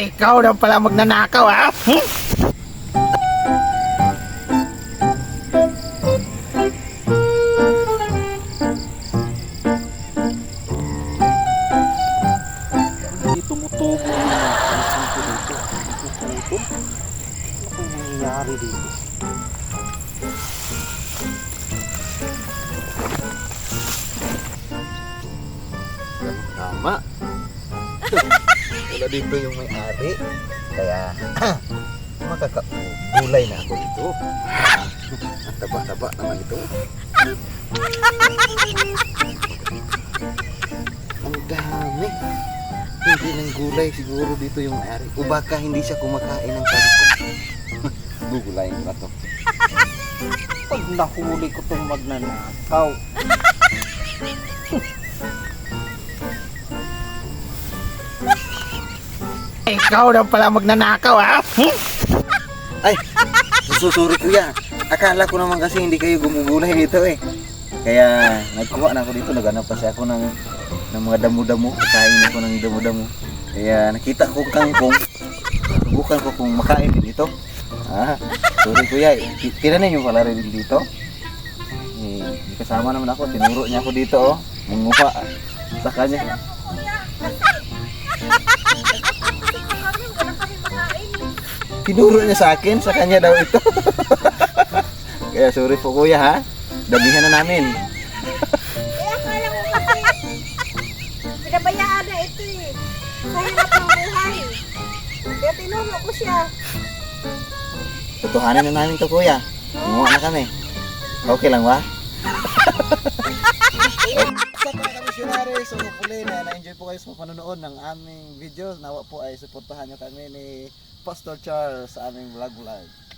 Ikaw na pala magnanakaw ha? Hmm? Tumutubo mga pansin ko dito. Nangyayari dito? Tama. Wala dito yung may-ari. Kaya, makakagulay na ako dito. Ang taba-taba naman ito. Ang dami. Hindi ng gulay siguro dito yung may-ari. O baka hindi siya kumakain ng kangkong. Gugulayin ko na to. Pag nahuli ko itong magnanakaw. ikaw na pala magnanakaw ha? Ay, susuri ko yan. Akala ko naman kasi hindi kayo gumugulay dito eh. Kaya nagkuha na ako dito, naghanap kasi ako ng, ng mga damo-damo. Kain ako ng damo-damo. Kaya nakita ko kangkong. Subukan ko kung makain din dito. Ah, sorry kuya. Kiranin yung pala rin dito. Eh, kasama naman ako. Tinuro niya ako dito oh. Munguha sa kanya. Tinuro niya sa akin, sa kanya daw ito. Kaya sorry po kuya ha. Damihan na namin. Eh, akala ko kasi, pinabayaan na ito eh. Sa hirap ng buhay. Kaya tinuro ko siya. Tutuhanin na namin to kuya. Gumawa na kami. Okay lang ba? Sa mga kamisyonary, so hopefully na na-enjoy po kayo sa panonood ng aming video. Nawa po ay suportahan nyo kami ni Pastor Charles sa aming vlog vlog.